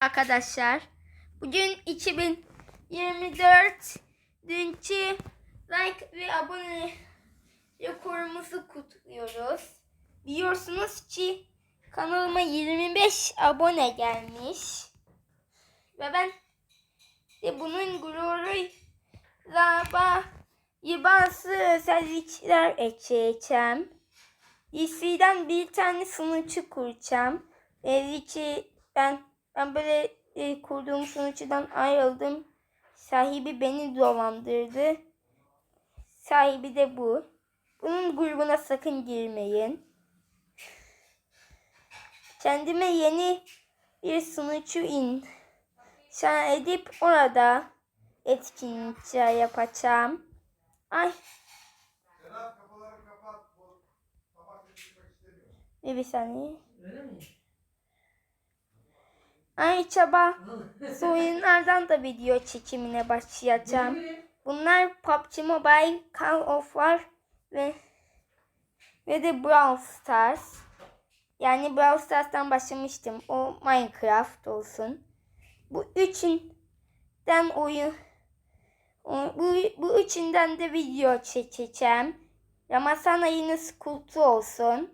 Arkadaşlar bugün 2024 dünkü like ve abone rekorumuzu kutluyoruz. Biliyorsunuz ki kanalıma 25 abone gelmiş. Ve ben de bunun gururuyla ba- bazı özellikler ekleyeceğim. Liste'den bir tane sunucu kuracağım. Belli ki ben ben böyle e, kurduğum sunucudan ayrıldım. Sahibi beni dolandırdı. Sahibi de bu. Bunun grubuna sakın girmeyin. Kendime yeni bir sunucu inşa edip orada etkinlikler yapacağım. Ay Sedat kapıları kapat. Bu tabak geçmek istemiyor. bir, bir saniye. Öyle mi? Ayrıca ben oyunlardan da video çekimine başlayacağım. Bunlar PUBG Mobile, Call of War ve ve de Brawl Stars. Yani Brawl Stars'tan başlamıştım. O Minecraft olsun. Bu üçünden oyun bu, bu üçünden de video çekeceğim. Ramazan ayınız kutlu olsun.